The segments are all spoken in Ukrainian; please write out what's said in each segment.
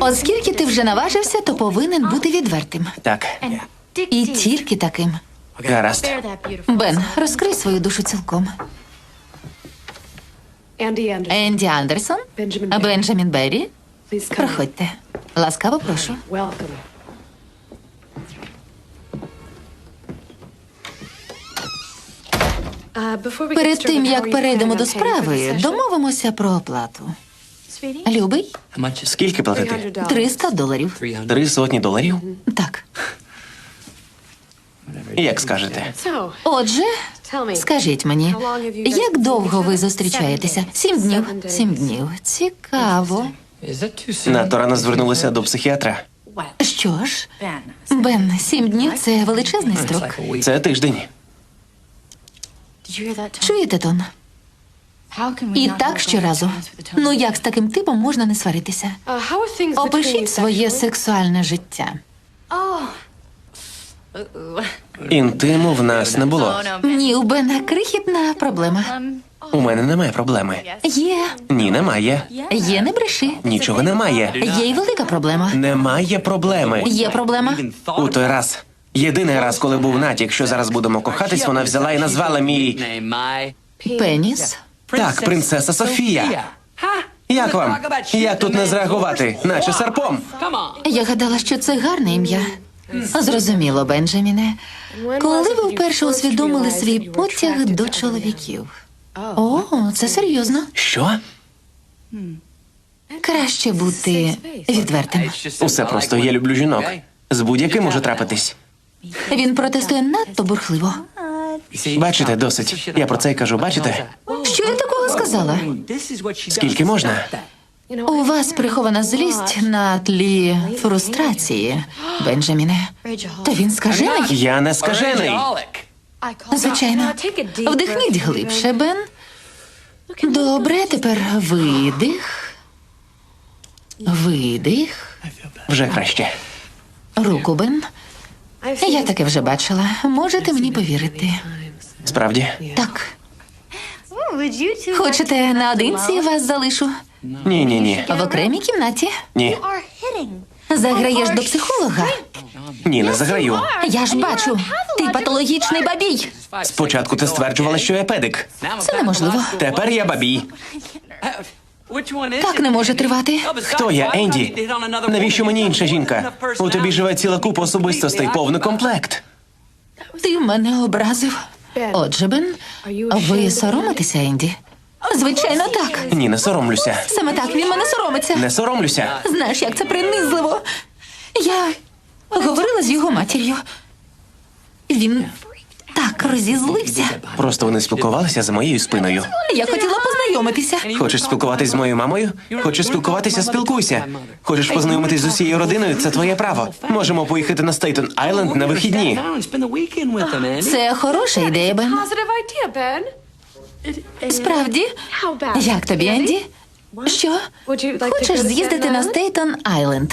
Оскільки ти вже наважився, то повинен бути відвертим. Так, І тільки таким. гаразд. Бен, розкрий свою душу цілком. Енді Андерсон, Бенджамін Беррі, проходьте. Ласкаво прошу. Перед тим як перейдемо до справи, домовимося про оплату. Любий, Скільки платити? 300 доларів. Три сотні доларів? Так. Як скажете? Отже, скажіть мені, як довго ви зустрічаєтеся? Сім днів. Сім днів. Цікаво. Надто рано звернулася до психіатра. Що ж, Бен, сім днів це величезний строк. Це тиждень. Чуєте, Тон? І так щоразу. Ну як з таким типом можна не сваритися? Опишіть своє сексуальне життя. Інтиму в нас не було. Ні, у Бена крихітна проблема. У мене немає проблеми. Є, Ні, немає. є, не бреши. Нічого немає. Є й велика проблема. Немає проблеми. Є проблема. У той раз. Єдиний раз, коли був натяк, що зараз будемо кохатись, вона взяла і назвала мій. Пеніс. Так, принцеса Софія. Як вам? Як тут не зреагувати? Наче серпом. Я гадала, що це гарне ім'я. Зрозуміло, Бенджаміне. Коли ви вперше усвідомили свій потяг до чоловіків? О, це серйозно. Що? Краще бути відвертим. Усе просто я люблю жінок. З будь-яким може трапитись. Він протестує надто бурхливо. Бачите, досить. Я про це й кажу, бачите? Сказала? Скільки можна? У вас прихована злість на тлі фрустрації, Бенджаміне. То він скажений? Я не скажений. Звичайно. Вдихніть глибше, Бен. Добре, тепер видих. Видих. Вже краще. Руку, Бен. Я таке вже бачила. Можете мені повірити. Справді? Так. Хочете наодинці вас залишу? Ні, ні, ні. В окремій кімнаті. Ні. Заграєш до психолога. Ні, не заграю. Я ж бачу. Ти патологічний бабій. Спочатку ти стверджувала, що я педик. Це неможливо. Тепер я бабій. Так не може тривати. Хто я, Енді? Навіщо мені інша жінка? У тобі живе ціла купа особистостей, повний комплект. Ти мене образив. Отже, Бен, ви соромитеся, Енді? Звичайно, так. Ні, не соромлюся. Саме так він мене соромиться. Не соромлюся. Знаєш, як це принизливо. Я говорила з його матір'ю. Він так розізлився. Просто вони спілкувалися за моєю спиною. Я хотіла познайомитися. Хочеш спілкуватись з моєю мамою? Хочеш спілкуватися, спілкуйся. Хочеш познайомитись з усією родиною? Це твоє право. Можемо поїхати на Стейтон Айленд на вихідні. Це хороша ідея, Бен. Справді? Як тобі, Енді? Що? Хочеш з'їздити на Стейтон Айленд?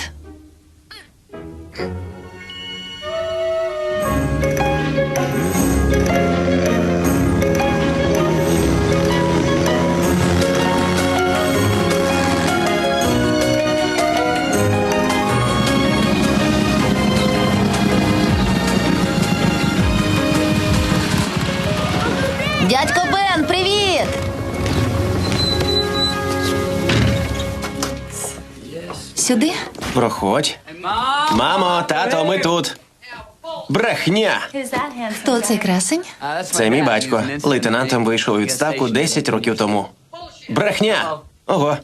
Сюди? Проходь. Мамо, тато, ми тут. Брехня. Хто цей красень? Це мій батько. Лейтенантом вийшов у відставку 10 років тому. Брехня. Ого.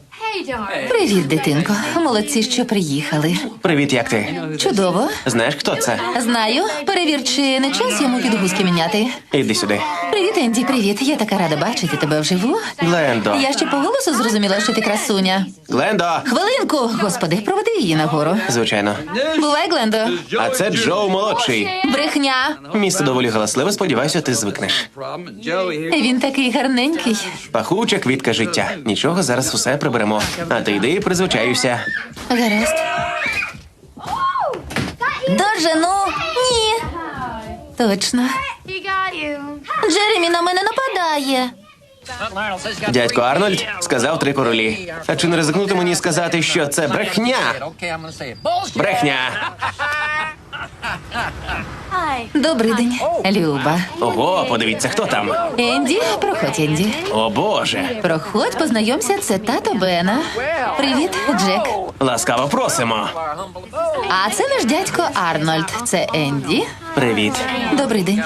Привіт, дитинко. Молодці, що приїхали. Привіт, як ти? Чудово. Знаєш, хто це? Знаю. Перевір, чи не час йому підгузки міняти. Іди сюди. Привіт, Енді, привіт. Я така рада бачити тебе вживу. Глендо. Я ще по голосу зрозуміла, що ти красуня. Глендо. Хвилинку, господи, проведи її нагору. Звичайно. Бувай, Глендо. А це Джоу молодший. Брехня. Місто доволі галасливе, сподіваюся, ти звикнеш. Він такий гарненький. Пахуча квітка життя. Нічого, зараз усе приберемо. А ти йди і призвичаюся. Гаразд. Дожену. Ні. Точно. Джеремі на мене нападає. Дядько Арнольд сказав три королі. А чи не ризикнути мені сказати, що це брехня? Брехня. Добрий день, Люба. Ого, подивіться, хто там. Енді, проходь, Енді. О Боже. Проходь, познайомся, це тато Бена. Привіт, Джек. Ласкаво просимо. А це наш дядько Арнольд. Це Енді. Привіт. Добрий день.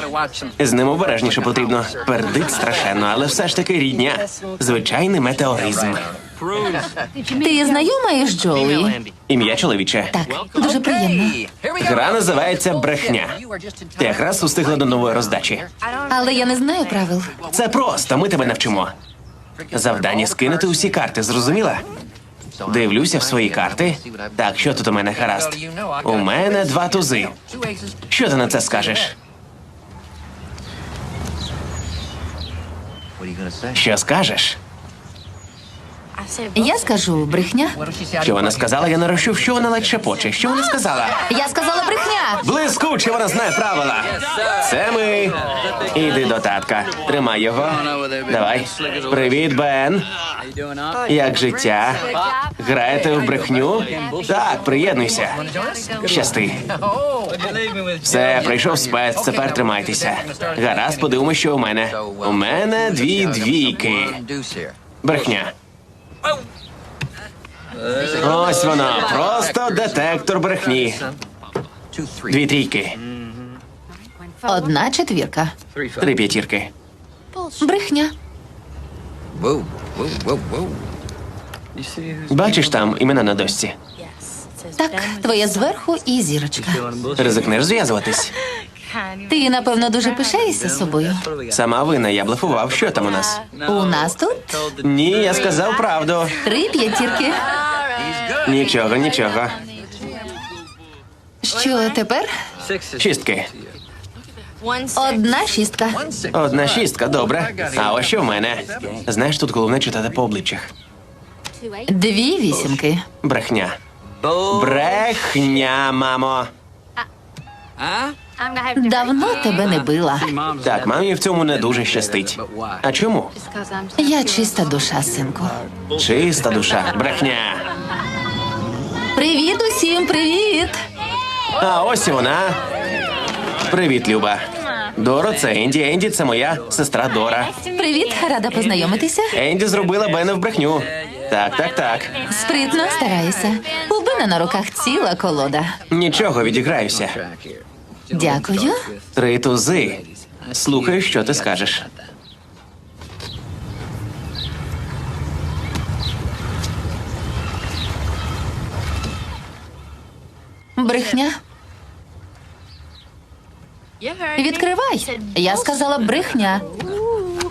З ним обережніше потрібно. Пердить страшенно, але все ж таки рідня. Звичайний метеоризм. Ти знайома із Джоуї? Ім'я чоловіче. Так, дуже приємно. Гра називається брехня. Ти якраз устигла до нової роздачі. Але я не знаю правил. Це просто, ми тебе навчимо. Завдання скинути усі карти, зрозуміла? Дивлюся в свої карти. Так, що тут у мене гаразд? У мене два тузи. Що ти на це скажеш? Що скажеш? Я скажу брехня. Що вона сказала, я не розчув, що вона ледь шепоче. Що вона сказала? Я сказала брехня. Блискуче, вона знає правила. Це ми. Іди до татка. Тримай його. Давай. Привіт, Бен. Як життя? Граєте в брехню? Так, приєднуйся. Щасти. Все, прийшов спец, тепер тримайтеся. Гаразд, подивимось, що у мене. У мене дві двійки. Брехня. Ось воно, просто детектор брехні. Дві трійки, Одна четвірка. три п'ятірки. Брехня. Бачиш там імена на дошці? Так, твоє зверху і зірочка. Ризикнеш зв'язуватись. Ти, напевно, дуже пишаєшся собою. Сама вина, я блефував. Що там у нас? У нас тут Ні, я сказав правду. три п'ятірки. Нічого, нічого. Що тепер? Шістки. Одна шістка. Одна шістка, добре. А ось що в мене. Знаєш, тут головне читати по обличчях. Дві вісімки. Брехня. Брехня, мамо. Давно тебе не била. Так, мамі в цьому не дуже щастить. А чому? Я чиста душа, синку. Чиста душа. Брехня. Привіт усім, привіт! А ось і вона. Привіт, Люба. Доро, це Енді. Енді це моя сестра Дора. Привіт, рада познайомитися. Енді зробила Бена в брехню. Так, так, так. Спритно стараюся. У Бена на руках ціла колода. Нічого, відіграюся. Дякую. Три тузи. Слухай, що ти скажеш. Брехня. Відкривай. Я сказала брехня.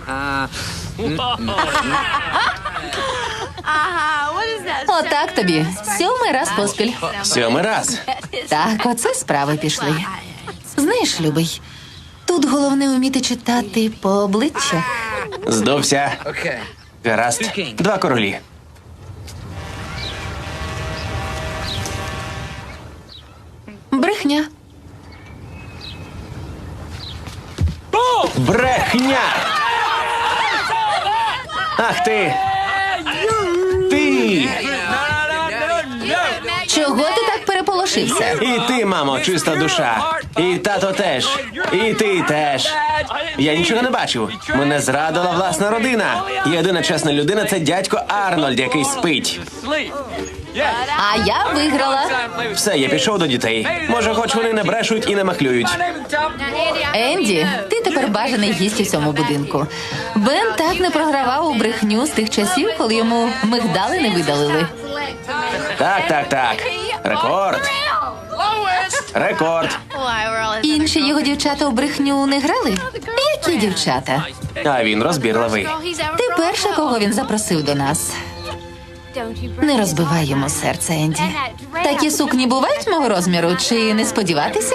Отак тобі. Сьомий раз поспіль. Сьомий раз. Так, оце справи пішли. Знаєш, любий, тут головне вміти читати по обличчях. Здувся. Гаразд. Два королі. Брехня. Брехня! Ах ти! Чого ти так переполошився? І ти, мамо, чиста душа. І тато теж. І ти теж. Я нічого не бачив. Мене зрадила власна родина. Єдина чесна людина це дядько Арнольд, який спить. А я виграла. Все, я пішов до дітей. Може, хоч вони не брешуть і не махлюють. Енді, ти тепер бажаний гість у цьому будинку. Бен так не програвав у брехню з тих часів, коли йому мигдали не видалили. Так, так, так. Рекорд. Рекорд. Інші його дівчата у брехню не грали. Які дівчата? А він розбірливий. Ти перша, кого він запросив до нас. Не розбивай йому серце, Енді. Такі сукні бувають мого розміру, чи не сподіватися?